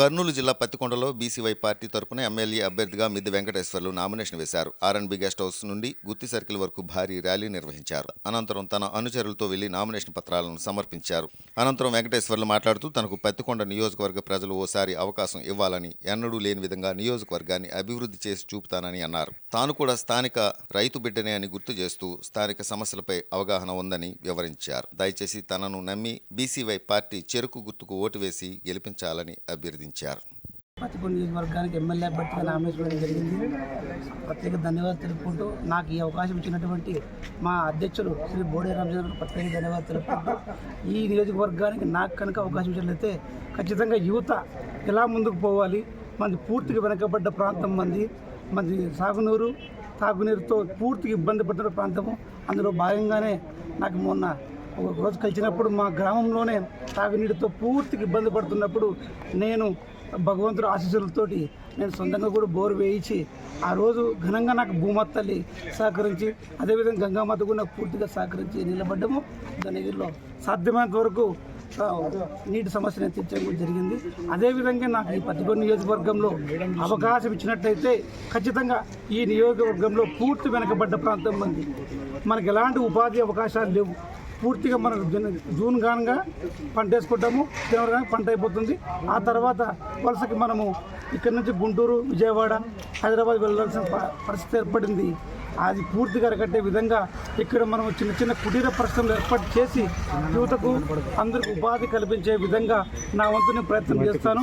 కర్నూలు జిల్లా పత్తికొండలో BCY party తరపున ఎమ్మెల్యే అభ్యర్థిగా మిద్ది వెంకటేశ్వర్లు నామినేషన్ వేశారు. ఆర్ఎన్బి గెస్ట్ హౌస్ నుండి గుత్తి సర్కిల్ వరకు భారీ ర్యాలీ నిర్వహించారు. అనంతరం తన అనుచరులతో వెళ్ళి నామినేషన్ పత్రాలను సమర్పించారు. అనంతరం వెంకటేశ్వర్లు మాట్లాడుతూ తనకు పత్తికొండ నియోజకవర్గ ప్రజలు ఓసారి అవకాశం ఇవ్వాలని ఎన్నడూ లేని విధంగా నియోజకవర్గాన్ని అభివృద్ధి చేసి చూపుతానని అన్నారు. తాను కూడా స్థానిక రైతు బిడ్డనే అని గుర్తు చేస్తూ స్థానిక సమస్యలపై అవగాహన ఉందని వివరించారు. దయచేసి తనను నమ్మి బీసీవై పార్టీ చెరుకు గుర్తుకు ఓటు వేసి గెలిపించాలని అభ్యర్థించారు. పత్తికొండ నియోజకవర్గానికి ఎమ్మెల్యే అభ్యర్థిగా నామినేషన్ జరిగింది. ప్రత్యేక ధన్యవాదాలు తెలుపుకుంటూ నాకు ఈ అవకాశం ఇచ్చినటువంటి మా అధ్యక్షులు శ్రీ బోడే రామచంద్ర ప్రత్యేక ధన్యవాదాలు తెలుపుకుంటూ ఈ నియోజకవర్గానికి నాకు కనుక అవకాశం ఇచ్చినట్లయితే ఖచ్చితంగా యువత ఎలా ముందుకు పోవాలి? మంది పూర్తిగా వెనకబడ్డ ప్రాంతం మంది. మంది సాగునూరు తాగునీరుతో పూర్తిగా ఇబ్బంది పడుతున్న ప్రాంతము. అందులో భాగంగానే నాకు మొన్న ఒక రోజు కలిసినప్పుడు మా గ్రామంలోనే తాగునీటితో పూర్తిగా ఇబ్బంది పడుతున్నప్పుడు నేను భగవంతుడు ఆశీస్సులతోటి నేను సొంతంగా కూడా బోరు వేయించి ఆ రోజు ఘనంగా నాకు భూమాత తల్లి సహకరించి అదేవిధంగా గంగామాత కూడా నాకు పూర్తిగా సహకరించి నిలబడ్డము. దానిలో సాధ్యమైనంత వరకు నీటి సమస్యను తీర్చడం జరిగింది. అదేవిధంగా నాకు ఈ పత్తికొండ నియోజకవర్గంలో అవకాశం ఇచ్చినట్లయితే ఖచ్చితంగా ఈ నియోజకవర్గంలో పూర్తి వెనకబడ్డ ప్రాంతం ఉంది. మనకి ఎలాంటి ఉపాధి అవకాశాలు లేవు. పూర్తిగా మనకు జూన్- కానుగా పంట వేసుకుంటాము జనవరి కానీ పంట అయిపోతుంది. ఆ తర్వాత వలసకి మనము ఇక్కడ నుంచి గుంటూరు విజయవాడ హైదరాబాద్ వెళ్ళాల్సిన ప- పరిస్థితి ఏర్పడింది. అది పూర్తిగా అరకట్టే విధంగా ఇక్కడ మనం చిన్న చిన్న కుటీర పరిశ్రమలు ఏర్పాటు చేసి యువతకు అందరికి ఉపాధి కల్పించే విధంగా నా వంతు నేను ప్రయత్నం చేస్తాను.